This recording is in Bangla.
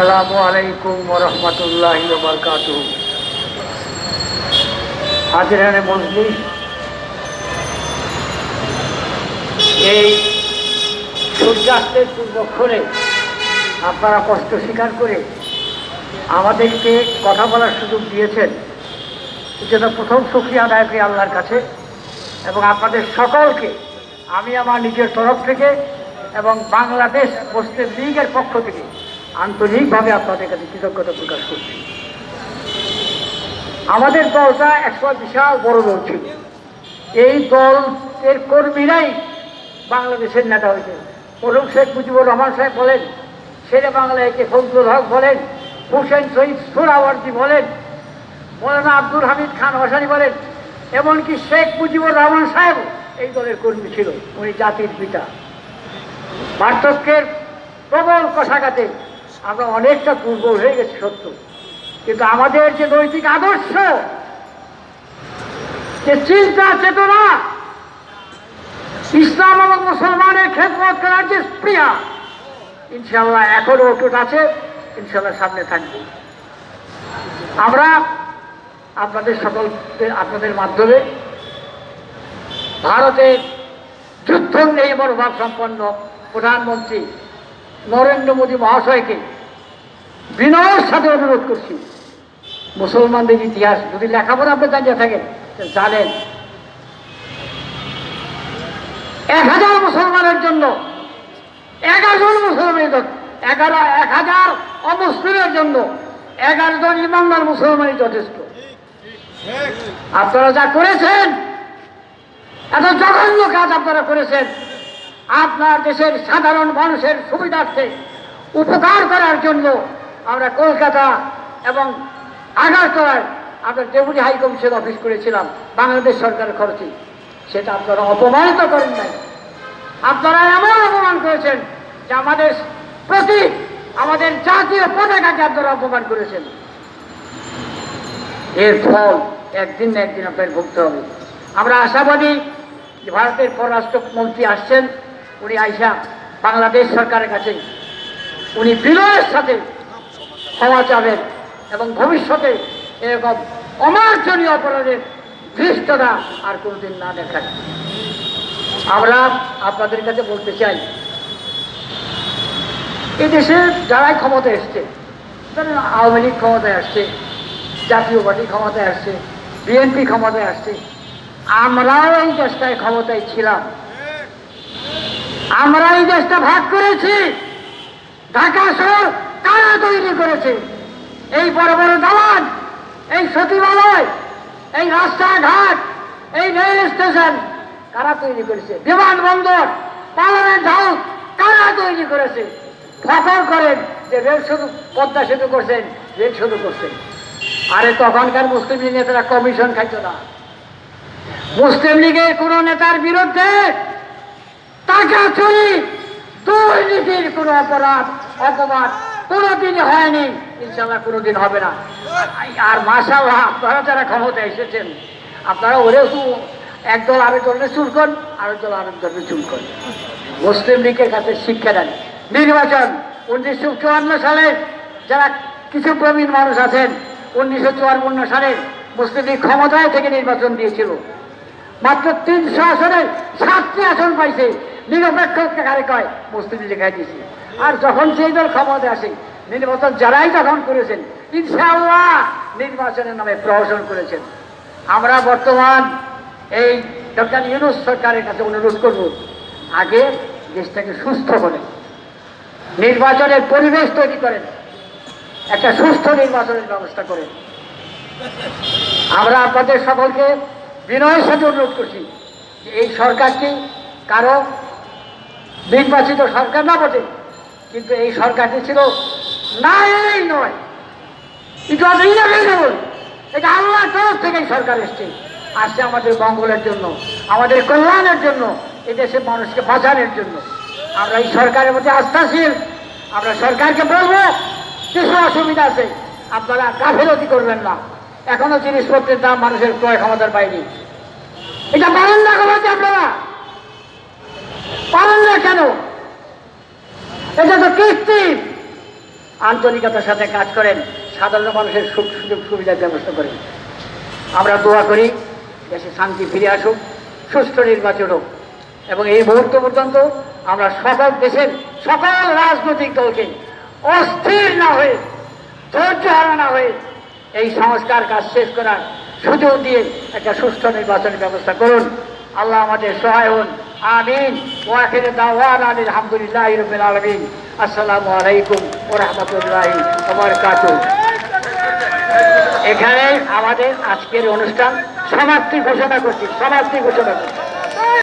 আসসালামু আলাইকুম রহমতুল্লাহ বরকাত হাজিরানে মজলিস। এই সূর্যাস্তের পূর্বক্ষণে আপনারা কষ্ট স্বীকার করে আমাদেরকে কথা বলার সুযোগ দিয়েছেন। যেটা প্রথম সুক্রিয়া আদায় আল্লাহর কাছে এবং আপনাদের সকলকে। আমি আমার নিজের তরফ থেকে এবং বাংলাদেশ মুসলিম লীগের পক্ষ থেকে আন্তরিকভাবে আপনাদের কাছে কৃতজ্ঞতা প্রকাশ করছি। আমাদের দলটা একসময় বিশাল বড় দল ছিল। এই দলের কর্মীরাই বাংলাদেশের নেতা হয়েছে। প্রথম শেখ মুজিবুর রহমান সাহেব বলেন, শেরে বাংলা একে ফজলুল হক বলেন, হুসেন শহীদ সোহরাওয়ার্দী বলেন, মৌলানা আব্দুল হামিদ খান হোসানি বলেন, এমনকি শেখ মুজিবুর রহমান সাহেব এই দলের কর্মী ছিল। উনি জাতির পিতা। পার্থক্যের প্রবল কষাঘাতে আমরা অনেকটা পূর্ব হয়ে গেছি, সত্য। কিন্তু আমাদের যে নৈতিক আদর্শ, যে চিন্তা চেতনা, ইসলাম এবং মুসলমানের খেদমত করার যে স্প্রিয়া ইনশাল্লাহ এখনও অটুট আছে ইনশাল্লাহ সামনে থাকবে। আমরা আপনাদের সকলকে, আপনাদের মাধ্যমে ভারতের যুদ্ধ নেই মনোভাব সম্পন্ন প্রধানমন্ত্রী নরেন্দ্র মোদী মহাশয়কে বিনয়ের সাথে অনুরোধ করছি। মুসলমানদের ইতিহাস, যদি লেখাপড়া আপনি জানিয়ে থাকেন জানেন। এক হাজার মুসলমানের জন্য, এগারো জন মুসলমানের এগারো, এক হাজার অমুসলিমের জন্য, এগারো জন ইমানদার মুসলমানই যথেষ্ট। আপনারা যা করেছেন, এত জঘন্য কাজ আপনারা করেছেন। আপনার দেশের সাধারণ মানুষের সুবিধার্থে উপকার করার জন্য আমরা কলকাতা এবং আগারতলায় আমরা ডেপুটি হাই কমিশন অফিস করেছিলাম, বাংলাদেশ সরকারের খরচে। সেটা আপনারা অপমানিত করেন নাই। আপনারা এমন অপমান করেছেন যে আমাদের প্রতি আমাদের জাতীয় পতাকাকে আপনারা অপমান করেছেন। এর ফল একদিন না একদিন আপনার ভুগতে হবে। আমরা আশাবাদী ভারতের পররাষ্ট্রমন্ত্রী আসছেন। উনি আইসা বাংলাদেশ সরকারের কাছে উনি বিনয়ের সাথে ক্ষমা চাবেন এবং ভবিষ্যতে এরকম অমার্জনীয় অপরাধের ধৃষ্টতা আর কোনোদিন না দেখায় আমরা আপনাদের কাছে বলতে চাই এ দেশে যারাই ক্ষমতায় এসছে, ধরেন আওয়ামী লীগ ক্ষমতায় আসছে, জাতীয় পার্টি ক্ষমতায় আসছে, বিএনপি ক্ষমতায় আসছে, আমরাও এই দেশটায় ক্ষমতায় ছিলাম। আমরা এই দেশটা ভাগ করেছি। ঢাকা শহর কারা তৈরি করেছে? এই বড় বড় দালান, এই সচিবালয়, এই রাস্তাঘাট, এই রেল স্টেশন কারা তৈরি করেছে? বিমানবন্দর, পার্লামেন্ট হাউস কারা তৈরি করেছে? ফখর করেন যে রেল শুধু পদ্মা সেতু করছেন, রেল শুধু করছেন। আরে তখনকার মুসলিম লীগ নেতারা কমিশন খাইত না। মুসলিম লীগের কোন নেতার বিরুদ্ধে টাকা চুরি দুর্নীতির কোন অপরাধ, অপবাদ কোনোদিন হয়নি। ইনশাল্লাহ কোনোদিন হবে না। আর মাসাল্লাহ আপনারা যারা ক্ষমতা এসেছেন, আপনারা ওরেও তো একদল আরেক দলের চুলকন আরেক দল আরেক দলের চুলকন মুসলিম লীগের কাছে শিক্ষা দেন। নির্বাচন, উনিশশো চুয়ান্ন সালে যারা কিছু প্রবীণ মানুষ আছেন, উনিশশো চুয়ান্ন সালে মুসলিম লীগ ক্ষমতায় থেকে নির্বাচন দিয়েছিল। মাত্র তিনশো আসনের সাতটি আসন পাইছে। নিরপেক্ষ কারে কয়? মুসলিম লেখায় দিয়েছি। আর যখন সেই দল ক্ষমতায় আসে, নির্বাচন যারাই যখন করেছেন, ইনশাআল্লাহ নির্বাচনের নামে প্রহসন করেছেন। আমরা বর্তমান এই ডক্টর ইউনুস সরকারের কাছে অনুরোধ করব, আগে দেশটাকে সুস্থ করেন। নির্বাচনের পরিবেশ তৈরি করেন। একটা সুস্থ নির্বাচনের ব্যবস্থা করেন। আমরা আপনাদের সকলকে বিনয়ের সাথে অনুরোধ করছি এই সরকারটি কারও নির্বাচিত সরকার না বটে, কিন্তু এই সরকারটি ছিল না এই নয়। এটা ইনএভিটেবল এটা আল্লাহর তরফ থেকে এই সরকার এসছে। আসছে আমাদের মঙ্গলের জন্য, আমাদের কল্যাণের জন্য, এই দেশের মানুষকে বাঁচানোর জন্য। আমরা এই সরকারের মধ্যে আস্থাশীল। আমরা সরকারকে বলব, কিছু অসুবিধা আছে, আপনারা গাফিলতি করবেন না। এখনও জিনিসপত্রের দাম মানুষের ক্রয় ক্ষমতার বাইরে। এটা পারেন না কমাতে আপনারা। পারেন না কেন? এটা তো কৃত্রিম। আন্তরিকতার সাথে কাজ করেন, সাধারণ মানুষের সুখ সুযোগ সুবিধার ব্যবস্থা করেন। আমরা দোয়া করি, দেশে শান্তি ফিরে আসুক, সুষ্ঠু নির্বাচন হোক। এবং এই মুহূর্ত পর্যন্ত আমরা সকল দেশের সকল রাজনৈতিক দলকে অস্থির না হয়ে, ধৈর্য হারা না হয়ে এই সংস্কার কাজ শেষ করার সুযোগ দিয়ে একটা সুষ্ঠু নির্বাচনের ব্যবস্থা করুন। আল্লাহ আমাদের সহায় হন। আমিন। ওয়াখির দাওয়ান আলহামদুলিল্লাহ রবিল আলমিন। আসসালামু আলাইকুম ও রহমতুল্লাহি এখানে আমাদের আজকের অনুষ্ঠান সমাপ্তি ঘোষণা করছি, সমাপ্তি ঘোষণা করছি।